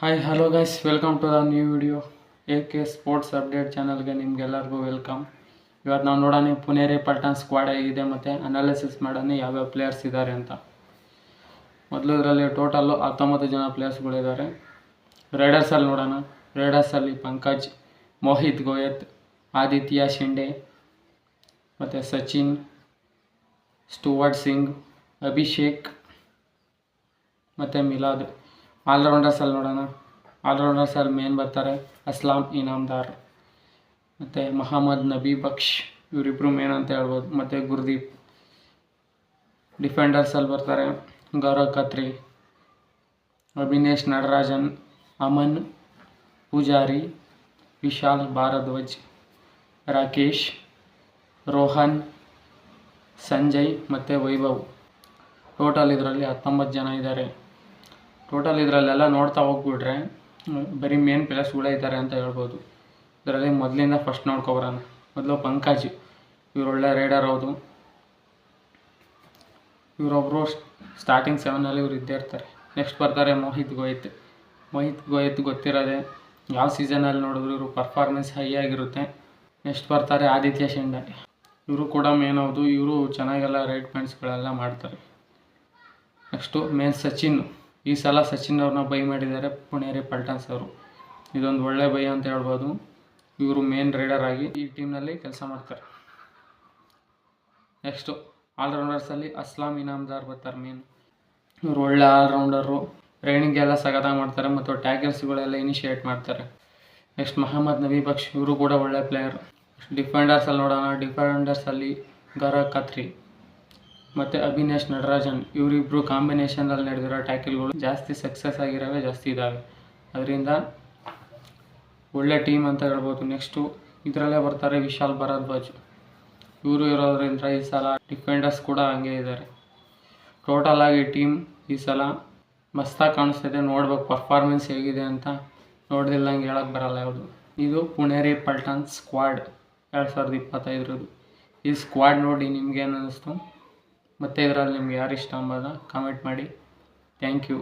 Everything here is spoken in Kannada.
Hi hello guys welcome to the new video A K sports update ಚಾನಲ್ಗೆ ನಿಮ್ಗೆಲ್ಲರಿಗೂ ವೆಲ್ಕಮ್ ಇವತ್ತು ನಾವು ನೋಡೋಣ ಪುನೇರಿ ಪಲ್ಟನ್ ಸ್ಕ್ವಾಡ್ ಹೇಗಿದೆ ಮತ್ತು ಅನಾಲಿಸಿಸ್ ಮಾಡೋಣ ಯಾವ್ಯಾವ ಪ್ಲೇಯರ್ಸ್ ಇದ್ದಾರೆ ಅಂತ. ಮೊದಲು ಇದರಲ್ಲಿ ಟೋಟಲ್ಲು ಹತ್ತೊಂಬತ್ತು ಜನ ಪ್ಲೇಯರ್ಸ್ಗಳಿದ್ದಾರೆ ರೈಡರ್ಸಲ್ಲಿ ನೋಡೋಣ. ರೈಡರ್ಸಲ್ಲಿ ಪಂಕಜ್, ಮೋಹಿತ್ ಗೋಯತ್, ಆದಿತ್ಯ ಶಿಂಡೆ, ಮತ್ತು ಸಚಿನ್ ಸ್ಟುವರ್ಟ್ ಸಿಂಗ್ ಅಭಿಷೇಕ್, ಮತ್ತು ಮಿಲಾದ್. ಆಲ್ರೌಂಡರ್ಸಲ್ಲಿ ನೋಡೋಣ. ಆಲ್ರೌಂಡರ್ಸಲ್ಲಿ ಮೇನ್ ಬರ್ತಾರೆ. ಅಸ್ಲಾಂ ಇನಾಮ್ದಾರ್ ಮತ್ತು ಮಹಮ್ಮದ್ ನಬಿ ಬಕ್ಷ್ ಇವರಿಬ್ಬರು ಮೇನ್ ಅಂತ ಹೇಳ್ಬೋದು. ಮತ್ತು ಗುರ್ದೀಪ್ ಡಿಫೆಂಡರ್ಸಲ್ಲಿ ಬರ್ತಾರೆ. ಗೌರವ್ ಖತ್ರಿ ಅಭಿನೇಶ್ ನಟರಾಜನ್ ಅಮನ್ ಪೂಜಾರಿ ವಿಶಾಲ್ ಭಾರದ್ವಾಜ್ ರಾಕೇಶ್ ರೋಹನ್ ಸಂಜಯ್ ಮತ್ತು ವೈಭವ್ ಟೋಟಲ್ ಇದರಲ್ಲಿ ಹತ್ತೊಂಬತ್ತು ಜನ ಇದ್ದಾರೆ. ಟೋಟಲ್ ಇದರಲ್ಲೆಲ್ಲ ನೋಡ್ತಾ ಹೋಗ್ಬಿಟ್ರೆ, ಬರೀ ಮೇನ್ ಪ್ಲೇಯರ್ಸ್ಗಳೇ ಇದ್ದಾರೆ ಅಂತ ಹೇಳ್ಬೋದು. ಇದರಲ್ಲಿ ಮೊದಲಿಂದ ಫಸ್ಟ್ ನೋಡ್ಕೊಬರೋಣ. ಮೊದಲು ಪಂಕಜ್, ಇವರು ಒಳ್ಳೆ ರೈಡರ್ ಹೌದು ಇವರೊಬ್ಬರು ಸ್ಟಾರ್ಟಿಂಗ್ ಸೆವೆನಲ್ಲಿ ಇವ್ರು ಇದ್ದೇ ಇರ್ತಾರೆ. ನೆಕ್ಸ್ಟ್ ಬರ್ತಾರೆ ಮೋಹಿತ್ ಗೋಯತ್ ಮೋಹಿತ್ ಗೋಯತ್ ಗೊತ್ತಿರೋದೆ, ಯಾವ ಸೀಸನಲ್ಲಿ ನೋಡಿದ್ರು ಇವರು ಪರ್ಫಾರ್ಮೆನ್ಸ್ ಹೈ ಆಗಿರುತ್ತೆ. ನೆಕ್ಸ್ಟ್ ಬರ್ತಾರೆ ಆದಿತ್ಯ ಶಿಂಡೆ ಇವರು ಕೂಡ ಮೇನ್ ಹೌದು ಇವರು ಚೆನ್ನಾಗೆಲ್ಲ ರೈಡ್ ಪಾಯಿಂಟ್ಸ್ಗಳೆಲ್ಲ ಮಾಡ್ತಾರೆ. Next main Sachin. ಈ ಸಲ ಸಚಿನ್ ಅವ್ರನ್ನ ಬೈ ಮಾಡಿದ್ದಾರೆ ಪುಣೇರಿ ಪಲ್ಟನ್ಸ್ ಅವರು. ಇದೊಂದು ಒಳ್ಳೆ ಬೈ ಅಂತ ಹೇಳ್ಬೋದು. ಇವರು ಮೇನ್ ರೈಡರ್ ಆಗಿ ಈ ಟೀಮ್ನಲ್ಲಿ ಕೆಲಸ ಮಾಡ್ತಾರೆ. ನೆಕ್ಸ್ಟು ಆಲ್ರೌಂಡರ್ಸಲ್ಲಿ ಅಸ್ಲಾಂ ಇನಾಮ್ದಾರ್ ಬರ್ತಾರೆ ಮೇನ್ ಇವರು ಒಳ್ಳೆ ಆಲ್ರೌಂಡರು ರೈಡಿಂಗ್ ಎಲ್ಲ ಸಗದಾಗಿ ಮಾಡ್ತಾರೆ ಮತ್ತು ಟ್ಯಾಕಲ್ಸ್ಗಳೆಲ್ಲ ಇನಿಷಿಯೇಟ್ ಮಾಡ್ತಾರೆ. ನೆಕ್ಸ್ಟ್ ಮಹಮ್ಮದ್ ನಬಿ ಬಕ್ಷ್ ಇವರು ಕೂಡ ಒಳ್ಳೆ ಪ್ಲೇಯರ್ ಡಿಫೆಂಡರ್ಸಲ್ಲಿ ನೋಡೋಣ. ಡಿಫೆಂಡರ್ಸಲ್ಲಿ ಗರ ಖತ್ರಿ ಮತ್ತು ಅಭಿನೇಶ್ ನಟರಾಜನ್ ಇವರಿಬ್ಬರು ಕಾಂಬಿನೇಷನಲ್ಲಿ ನಡೆದಿರೋ ಟ್ಯಾಕಲ್ಗಳು ಜಾಸ್ತಿ ಸಕ್ಸಸ್ ಆಗಿರೋವೇ ಜಾಸ್ತಿ ಇದ್ದಾವೆ ಅದರಿಂದ ಒಳ್ಳೆ ಟೀಮ್ ಅಂತ ಹೇಳ್ಬೋದು. ನೆಕ್ಸ್ಟು ಇದರಲ್ಲೇ ಬರ್ತಾರೆ ವಿಶಾಲ್ ಭರದ್ವಾಜ್. ಇವರು ಇರೋದ್ರಿಂದ ಈ ಸಲ ಡಿಫೆಂಡರ್ಸ್ ಕೂಡ ಹಂಗೆ ಇದ್ದಾರೆ ಟೋಟಲ್ ಆಗಿ ಟೀಮ್ ಈ ಸಲ ಮಸ್ತಾಗಿ ಕಾಣಿಸ್ತಿದೆ. ನೋಡ್ಬೇಕು ಪರ್ಫಾರ್ಮೆನ್ಸ್ ಹೇಗಿದೆ ಅಂತ. ನೋಡ್ದಿಲ್ಲಂಗೆ ಹೇಳಕ್ಕೆ ಬರಲ್ಲ ಯಾವುದು. ಇದು ಪುಣೇರಿ ಪಲ್ಟನ್ ಸ್ಕ್ವಾಡ್ ಎರಡು ಸಾವಿರದ ಇಪ್ಪತ್ತೈದರದ್ದು. ಈ ಸ್ಕ್ವಾಡ್ ನೋಡಿ ನಿಮ್ಗೇನು ಅನ್ನಿಸ್ತು ಮತ್ತು ಇದರಲ್ಲಿ ನಿಮ್ಗೆ ಯಾರು ಇಷ್ಟ ಅಂಬೋದ ಕಾಮೆಂಟ್ ಮಾಡಿ. Thank you